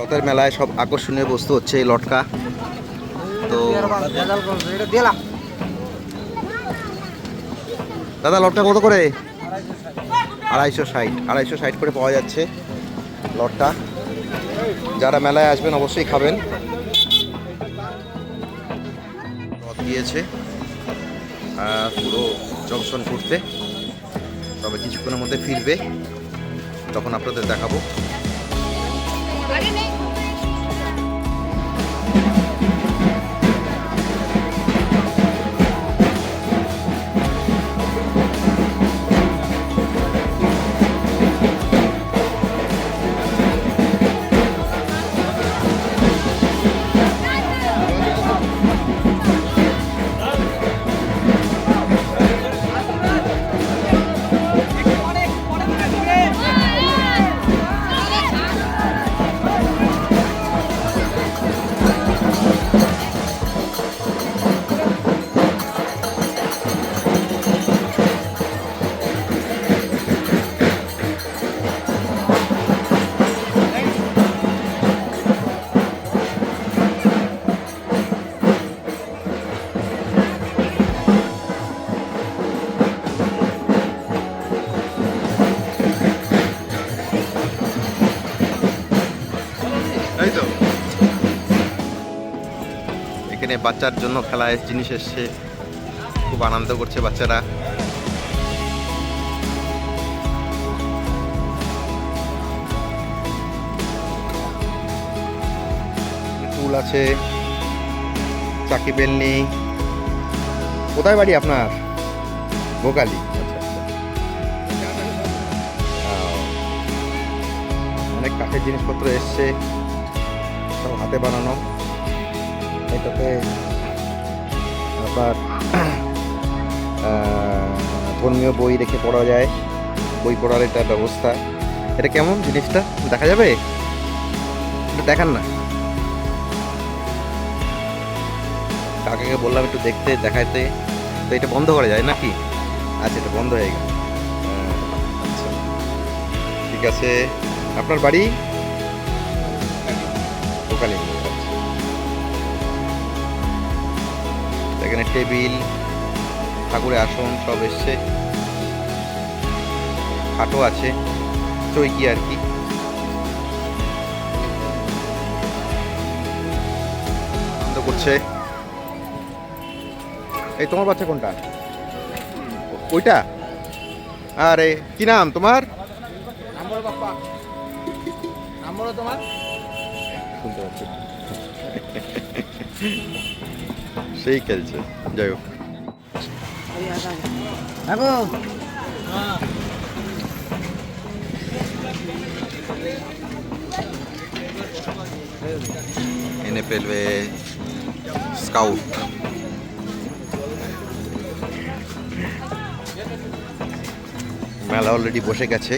রথের মেলায় সব আকর্ষণীয় বস্তু হচ্ছে এই লটকা। তো দাদা, লটকা কত করে? আড়াইশো ষাট আড়াইশো ষাট করে পাওয়া যাচ্ছে লটটা যারা মেলায় আসবেন অবশ্যই খাবেন। রথ দিয়েছে পুরো জংশন করতে তবে কিছুক্ষণের মধ্যে ফিরবে, তখন আপনাদের দেখাবো। এই তো? এখানে বাচ্চার জন্য খেলায় জিনিস এসছে। খুব আনন্দ করছে বাচ্চারা। টুল আছে। চাকি বেলনি। কোথায় বাড়ি আপনার? ভোকালি আচ্ছা আচ্ছা। অনেক কাঠের জিনিসপত্র এসছে। সব হাতে বানানো। এটাতে আবার ধর্মীয় বই রেখে পড়া যায়। বই পড়ার এটা ব্যবস্থা। এটা কেমন জিনিসটা? দেখা যাবে? একটু দেখান না। কাকাকে বললাম একটু দেখতে দেখাতে তো এটা বন্ধ করা যায় নাকি? আচ্ছা এটা বন্ধ হয়ে গেল। আচ্ছা। ঠিক আছে। আপনার বাড়ি? ওখানে এখানে টেবিল, ঠাকুরের আসন সব এসছে। খাটো আছে, চৈকি আর কি। করছে। এই তোমার বাচ্চা কোনটা? ওইটা? আরে, কি নাম তোমার? তোমার? পাচ্ছি সেই খেলছে যাই হোক। দেখো এনে ফেলবে স্কাউট মেলা অলরেডি বসে গেছে।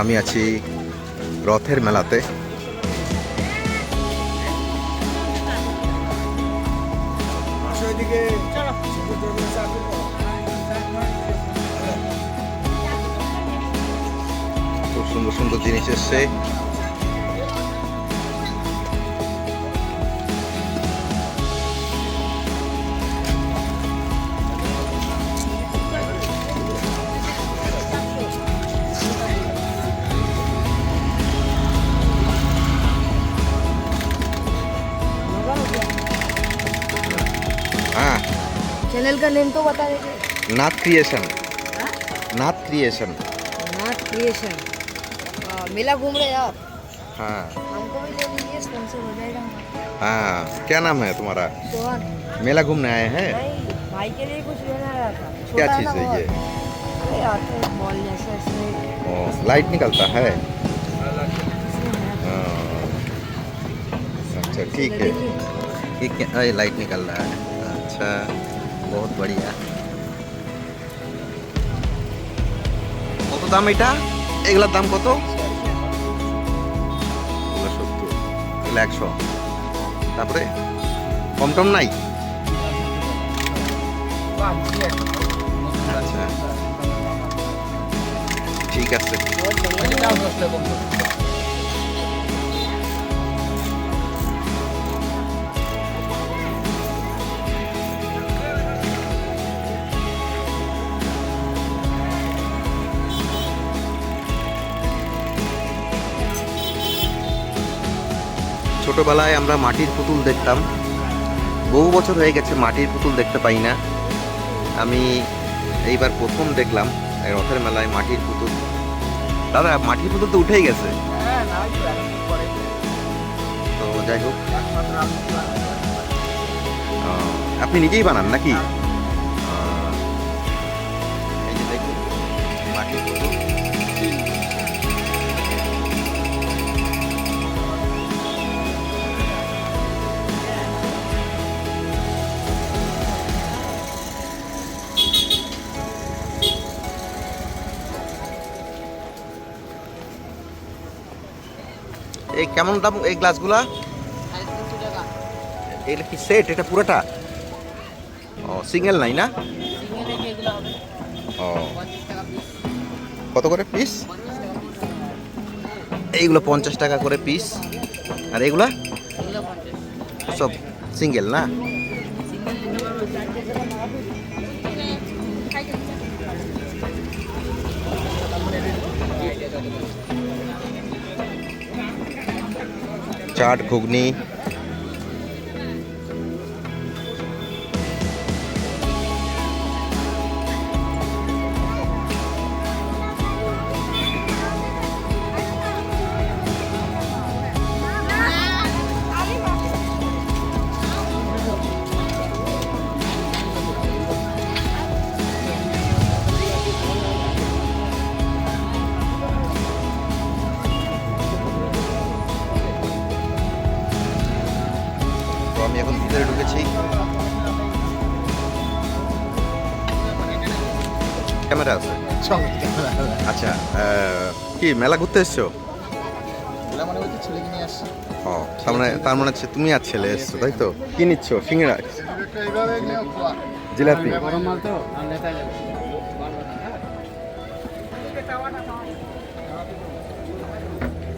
আমি আছি রথের মেলাতে। খুব সুন্দর সুন্দর জিনিস এসছে। चैनल का नेम तो बता देंगे Nath creation. Nath creation. Not creation. मेला घूम रहे हैं आप। हाँ। हमको भी ले लीजिए स्पॉन्सर हो जाएगा हाँ क्या नाम है तुम्हारा? सोहन। मेला घूमने आए हैं? नहीं भाई के लिए कुछ लेना रहा था। क्या चीज़ है ये? हैं बॉल जैसा इसमें। ओ, लाइट निकलता है? है। हाँ। अच्छा ठीक है। ठीक है लाइट निकल रहा है। अच्छा। বহুত বড়িয়া কত দাম এটা? এগুলার দাম কত? এগুলো একশো। তারপরে? কম টম নাই? আচ্ছা। ঠিক আছে। ছোটবেলায় আমরা মাটির পুতুল দেখতাম। বহু বছর হয়ে গেছে মাটির পুতুল দেখতে পাই না। আমি এইবার প্রথম দেখলাম রথের মেলায় মাটির পুতুল। দাদা মাটির পুতুল তো উঠেই গেছে। হ্যাঁ তো যাই হোক। আপনি নিজেই বানান নাকি? এই যে দেখুন মাটির পুতুল। এই কেমন দাম এই গ্লাসগুলা? এটা কি সেট এটা পুরোটা? ও সিঙ্গেল নাই না? ও। কত করে পিস এইগুলো পঞ্চাশ টাকা করে পিস আর এগুলা? সব সিঙ্গেল না? চাট ঘুগনি আচ্ছা কি মেলা ঘুরতে এসছো? মনে হচ্ছে ছেলেকে নিয়ে আসছি। ও তার মানে তার মানে হচ্ছে তুমি আর ছেলে এসছো তাই তো? কি নিচ্ছ সিঙ্গড়া জিলাপি। গরম মাল তো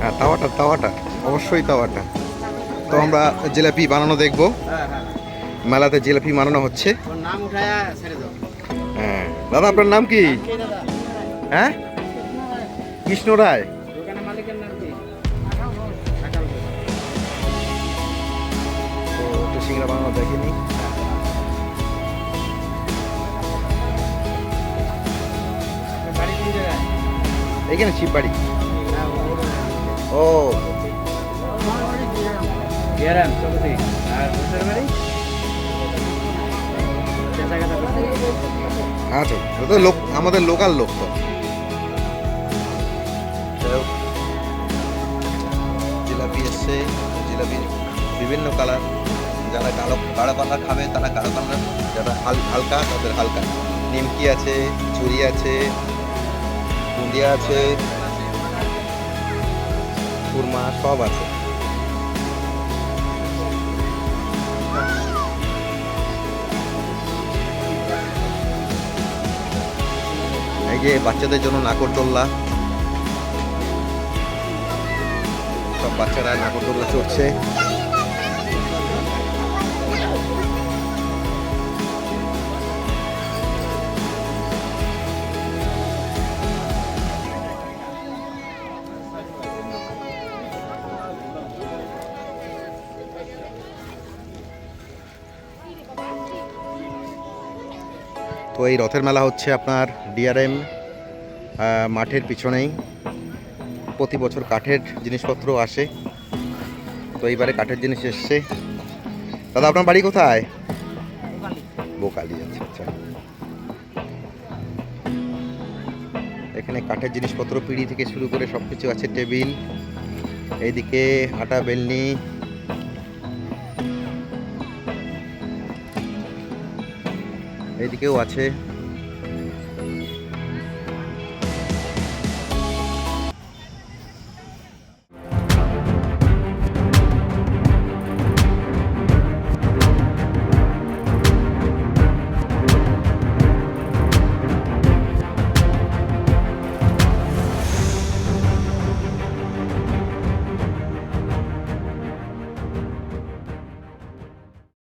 হ্যাঁ তাওয়াটা তাওয়াটা অবশ্যই তাওয়াটা। তো আমরা জিলাপি বানানো দেখব। মেলাতে জিলাপি বানানো হচ্ছে। হ্যাঁ দাদা আপনার নাম কি? হ্যাঁ? কৃষ্ণ রায়। তো দেখিনি। বাড়ি কোন এইখানে শিববাড়ি হ্যাঁ ও চৌধুরী। আর বাড়ি? আচ্ছা ওটা তো লোক আমাদের লোকাল লোক তো। এসছে জিলাপির বিভিন্ন কালার। যারা কালো গাঢ় কালার খাবে, তারা গাঢ় কালার। যারা হাল, হালকা, তাদের হালকা। নিমকি আছে চুরি আছে বুঁদিয়া আছে কুরমা সব আছে। এই যে বাচ্চাদের জন্য নাকরদোল্লা সব বাচ্চারা নাকরদোল্লা চড়ছে। তো এই রথের মেলা হচ্ছে আপনার ডিআরএম মাঠের পিছনেই। প্রতি বছর কাঠের জিনিসপত্র আসে। তো এইবারে কাঠের জিনিস এসছে। দাদা, আপনার বাড়ি কোথায়? বোকালি আচ্ছা আচ্ছা। এখানে কাঠের জিনিসপত্র, পিড়ি থেকে শুরু করে সব কিছু আছে, টেবিল, এইদিকে আটা, বেলনি। এইদিকেও আছে।